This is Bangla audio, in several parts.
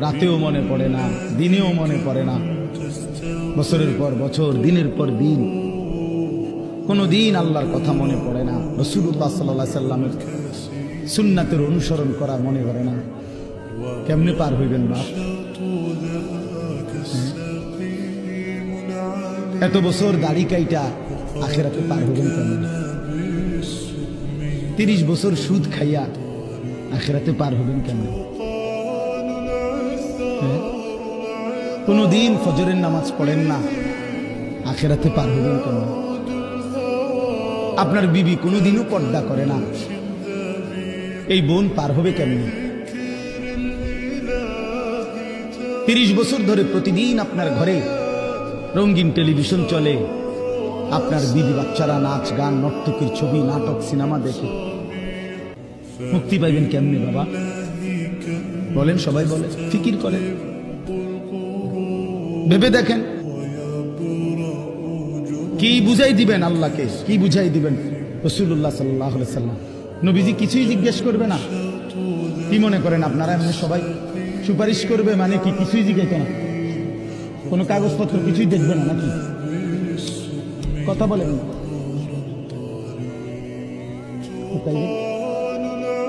রাতেও মনে পড়ে না, দিনেও মনে পড়ে না। বছরের পর বছর, দিনের পর দিন। কোনো দিন আল্লাহর কথা মনে পড়ে না রসুল্লাহ সাল্লাহ সাল্লামের সুন্নাতের অনুসরণ করা মনে করে না। কেমনে পার হইবেন বাপ? এত বছর দাড়ি কাইটা আখেরাতে পার হবেন কেমন? তিরিশ বছর সুদ খাইয়া আখেরাতে পার হবেন কেমন? কোনো দিন ফজরের নামাজ পড়েন না। আখেরাতে পার হবেন কেমন আপনার বিবি কোনোদিনও পর্দা করে না। এই বোন পার হবে কেমনি? তিরিশ বছর ধরে প্রতিদিন আপনার ঘরে রঙিন টেলিভিশন চলে। আপনার বিবি বাচ্চারা নাচ, গান, নর্তকীর ছবি, নাটক, সিনেমা দেখে। মুক্তি পাইবেন কেমনি বাবা? বলেন, সবাই বলে, ফিকির করেন। ভেবে দেখেন। কি বুঝাই দিবেন আল্লাহকে? কি বুঝাই দিবেন? রসুল্লাহ সাল্লাহ সাল্লাম। নবীজি কিছুই জিজ্ঞেস করবে না। কি মনে করেন আপনারা? এমনি সবাই সুপারিশ করবে মানে কি কিছুই জিজ্ঞেস না? কোনো কাগজপত্র কিছুই দেখবে না নাকি? কথা বলেন।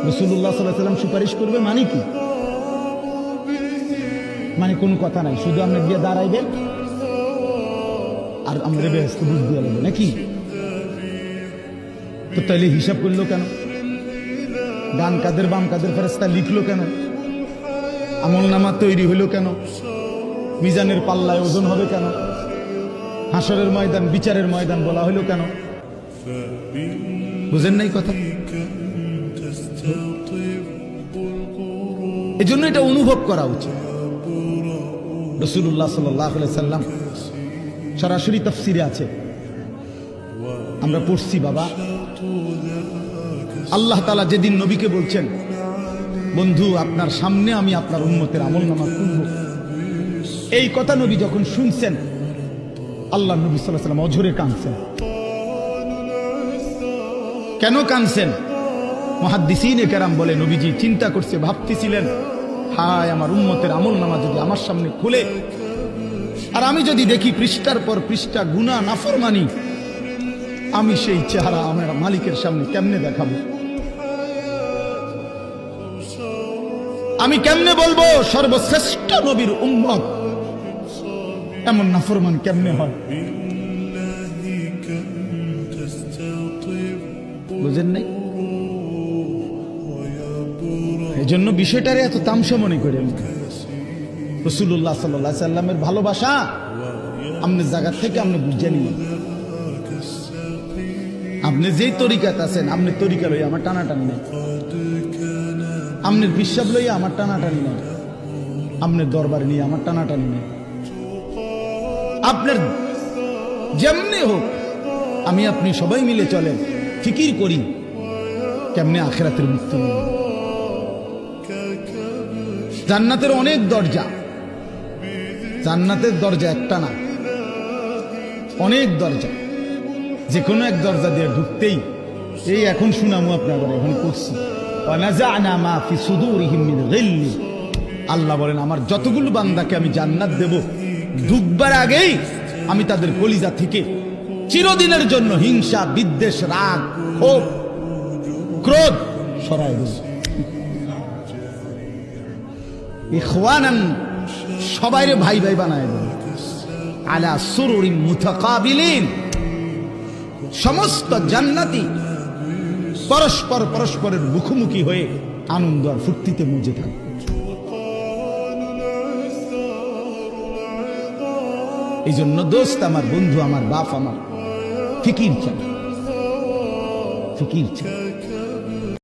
রসুল্লাহ সাল্লাহ সাল্লাম সুপারিশ করবে মানে কি? মানে কোনো কথা নাই। শুধু আপনি গিয়ে দাঁড়াইবেন আর আমরা ব্যস্ত বুঝ দিয়ে লাগবে নাকি? তো তাইলে হিসাব করল কেন? ডান কাদের, বাম কাদের ফেরেস্তা লিখলো কেন? আমল নামা তৈরি হলো কেন? মিজানের পাল্লায় ওজন হবে কেন? হাসরের ময়দান, বিচারের ময়দান বলা হলো কেন? বুঝেন নাই কথা? এজন্য এটা অনুভব করা উচিত। রসুল্লাহ সাল্লাহ সাল্লাম সরাসরি তফসিরে আছে। আমরা পড়ছি, বাবা। আল্লাহ তালা যেদিন নবীকে বলছেন, বন্ধু, আপনার সামনে আমি আপনার উন্মতের আমল নামা খুলব এই কথা নবী যখন শুনছেন, আল্লাহ নবী সাল্লাহ সাল্লাম অঝরে কাঁদছেন। কেন কাঁদছেন? মহাদ্দিসিন কেরাম বলে নবীজি চিন্তা করছে, ভাবতেছিলেন হায় আমার উন্মতের আমল নামা যদি আমার সামনে খুলে আর আমি যদি দেখি পৃষ্ঠার পর পৃষ্ঠা গুণা নাফরমানি আমি সেই চেহারা আমার মালিকের সামনে কেমনে দেখাবো? আমি কেমনে বলব সর্বশ্রেষ্ঠ নবীর উম্মত? এমন নাফরমান কেমনে হয়? বুঝেন নাই? এই জন্য বিষয়টারে এত তামসা মনে করি আমি। রসুল্লাহ সাল্লাহ সাল্লামের ভালোবাসা আপনি জায়গা থেকে আপনি বুঝে নিন আপনি যেই তরিকাত আছেন, আপনি তরিকা লইয়া আমার টানাটানি নাই। আপনার বিশ্বাস লইয়া আমার টানাটানি নাই। আপনার দরবার নিয়ে আমার টানাটানি নাই। আপনার যেমনি হোক, আমি আপনি সবাই মিলে চলেন, ফিকির করি, কেমনে আখেরাতের মুক্তি। জান্নাতের অনেক দরজা। জান্নাতের দরজা একটা না। অনেক দরজা। যে কোনো এক দরজা দিয়ে ঢুকতেই এই এখন শুনামু আপনাদের এখন করছি। আল্লাহ বলেন, আমার যতগুলো বান্দাকে আমি জান্নাত দেব, ঢুকবার আগেই আমি তাদের কলিজা থেকে চিরদিনের জন্য হিংসা, বিদ্বেষ, রাগ, ক্ষোভ, ক্রোধ সরাই দেব। ইখওয়ানান, সবাইরে ভাই ভাই বানায় দেব আলা সুরুরিন মুতাকাবিলিন। সমস্ত জান্নাতি পরস্পর পরস্পরের মুখোমুখি হয়ে আনন্দ আর ফুর্তিতে মুজে থাকবে এই জন্য দোস্ত আমার বন্ধু, আমার বাপ, আমার ফিকির চাই ফিকির চাই